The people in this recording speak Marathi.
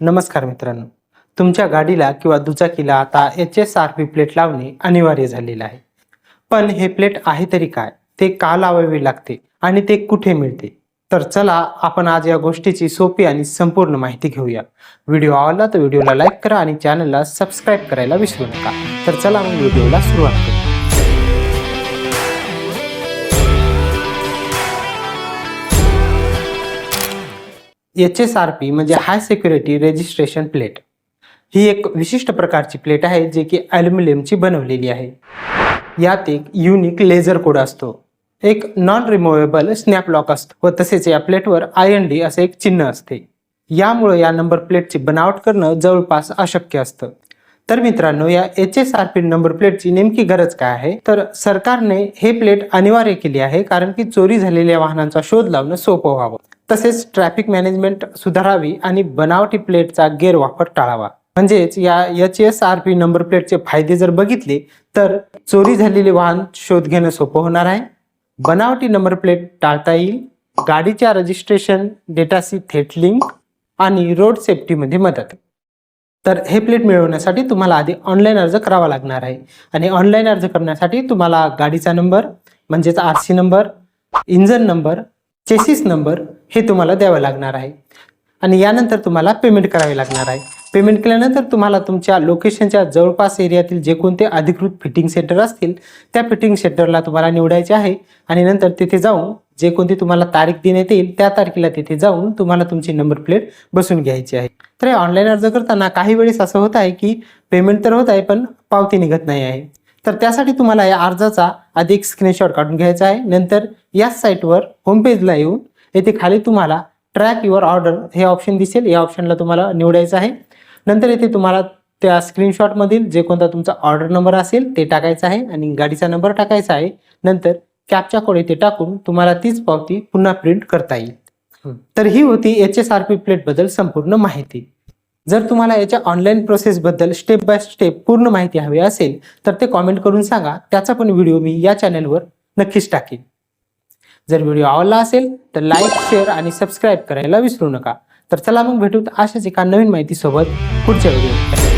नमस्कार मित्रांनो. तुमच्या गाडीला किंवा दुचाकीला आता H S R P plate लावणे अनिवार्य झालेलं आहे. पण हे प्लेट आहे तरी काय? ते का लावावे लागते आणि ते कुठे मिळते? तर चला आपण आज या गोष्टीची सोपी आणि संपूर्ण माहिती घेऊया. व्हिडिओ आवडला तर व्हिडिओला लाईक करा आणि चॅनलला सबस्क्राईब करायला विसरू नका. तर चला मग व्हिडिओला सुरुवात करू. एच एस आर पी म्हणजे हाय सिक्युरिटी रेजिस्ट्रेशन प्लेट. ही एक विशिष्ट प्रकारची प्लेट आहे जे की ॲल्युमिनियमची बनवलेली आहे. यात एक युनिक लेझर कोड असतो. एक नॉन रिमुवेबल स्नॅप लॉक असतो व तसेच या प्लेटवर आय एन डी असे एक चिन्ह असते. यामुळे या नंबर प्लेटची बनावट करणं जवळपास अशक्य असतं. तर मित्रांनो या H S R P number प्लेटची नेमकी गरज काय आहे? तर सरकारने हे प्लेट अनिवार्य केली आहे कारण की चोरी झालेल्या वाहनांचा शोध लावणं सोपं व्हावं. तसेच ट्रॅफिक मॅनेजमेंट सुधारावी आणि बनावटी प्लेटचा गैरवापर टाळावा. म्हणजेच या H S R P number प्लेटचे फायदे जर बघितले तर चोरी झालेले वाहन शोध घेणं सोपं होणार आहे. बनावटी नंबर प्लेट टाळता येईल. गाडीच्या रजिस्ट्रेशन डेटाशी थेट लिंक आणि रोड सेफ्टीमध्ये मदत. तर हे प्लेट मिळवण्यासाठी तुम्हाला आधी ऑनलाईन अर्ज करावा लागणार आहे. आणि ऑनलाईन अर्ज करण्यासाठी तुम्हाला गाडीचा नंबर म्हणजेच R C number engine number chassis number हे तुम्हाला द्यावं लागणार आहे. आणि यानंतर तुम्हाला पेमेंट करावे लागणार आहे. पेमेंट केल्यानंतर तुम्हाला तुमच्या लोकेशनच्या जवळपास एरियातील जे कोणते अधिकृत फिटिंग सेंटर असतील त्या फिटिंग सेंटरला तुम्हाला निवडायचे आहे. आणि नंतर तिथे जाऊन जे कोणती तुम्हाला तारीख देण्यात येईल त्या तारखेला तिथे जाऊन तुम्हाला तुमची नंबर प्लेट बसून घ्यायची आहे. तर ऑनलाईन अर्ज करताना काही वेळेस असं होत आहे की पेमेंट तर होत आहे पण पावती निघत नाही आहे. तर त्यासाठी तुम्हाला या अर्जाचा अधिक स्क्रीनशॉट काढून घ्यायचा आहे. नंतर याच साईटवर होमपेजला येऊन येथे खाली तुम्हाला ट्रॅक युअर ऑर्डर हे ऑप्शन दिसेल. या ऑप्शनला तुम्हाला निवडायचं आहे. नंतर येथे तुम्हाला त्या स्क्रीनशॉटमधील जे कोणता तुमचा ऑर्डर नंबर असेल ते टाकायचा आहे आणि गाडीचा नंबर टाकायचा आहे. नंतर कॅपच्या कोड येथे टाकून तुम्हाला तीच पावती पुन्हा प्रिंट करता येईल. तर ही होती एच एस आर पी प्लेटबद्दल संपूर्ण माहिती. जर तुम्हाला याच्या ऑनलाईन प्रोसेसबद्दल स्टेप बाय स्टेप पूर्ण माहिती हवी असेल तर ते कॉमेंट करून सांगा. त्याचा पण व्हिडिओ मी या चॅनलवर नक्कीच टाकेन. जर व्हिडिओ आवडला असेल तर लाईक शेअर आणि सबस्क्राईब करायला विसरू नका. तर चला मग भेटूत अशाच एका नवीन माहितीसोबत पुढच्या व्हिडिओ